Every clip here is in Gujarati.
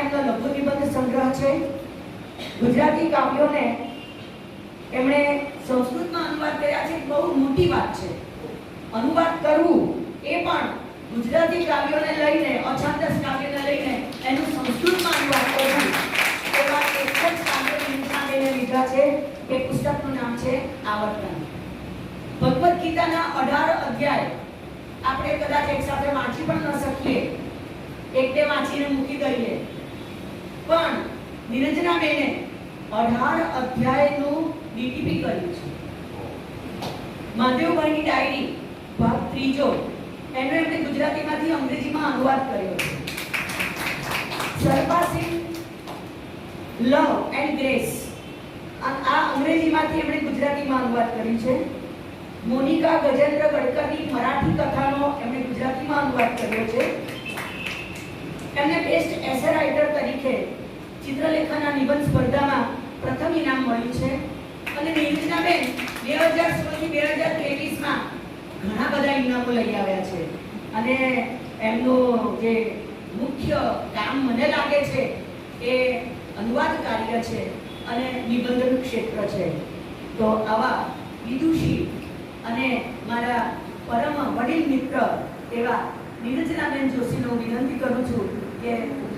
એમનો લઘુ નિબંધ સંગ્રહ છે. ગુજરાતી કાવ્યોને એમણે સંસ્કૃતમાં અનુવાદ કર્યા છે. બહુ મોટી વાત છે. અનુવાદ કરવું એ પણ ગુજરાતી કાવ્યોને લઈને, અછાંદસ કાવ્યને લઈને એનું સંસ્કૃતમાં અનુવાદ કરવું એવા એક જ કાવ્ય નિમિષાબેને લીધા છે. એ પુસ્તકનું નામ છે આવર્તન. ભગવદ્ ગીતાના અઢાર અધ્યાય. આપણે કદાચ એક સાથે વાંચી પણ ન શકીએ. એક બે વાંચીને મૂકી દઈએ પણ નિરંજનાબેને અઢાર અધ્યાયનું ડીટીપી કર્યું છે. મહાદેવભાઈની ડાયરી, ભાગ ત્રીજો, એનો એમણે ગુજરાતીમાંથી અંગ્રેજીમાં અનુવાદ કર્યો છે. Surpassing love and grace. આ અંગ્રેજીમાંથી એમણે ગુજરાતીમાં અનુવાદ કર્યું છે. મોનિકા ગજેન્દ્ર ગડકરની મરાઠી કથાનો એમણે ગુજરાતીમાં અનુવાદ કર્યો છે. એમને બેસ્ટ એસે રાઇટર તરીકે ચિત્રલેખાના નિબંધ સ્પર્ધામાં પ્રથમ ઇનામ મળ્યું છે. અને નિરંજનાબેન બે હજાર સોળથી બે હજાર ત્રેવીસમાં ઘણા બધા ઇનામો લઈ આવ્યા છે. અને એમનું જે મુખ્ય કામ મને લાગે છે એ અનુવાદ કાર્ય છે અને નિબંધનું ક્ષેત્ર છે. તો આવા વિદુષી અને મારા પરમ વડીલ મિત્ર એવા નિરંજનાબેન જોશીનો વિનંતી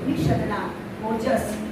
કે ઓજસ